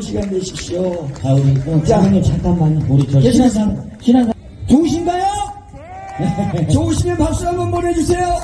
시간 내십시오. 자, 우리 어, 장님 잠깐만 우리 저 계신 아산. 신한산 좋으신가요? 좋으시면 박수 한번 보내주세요.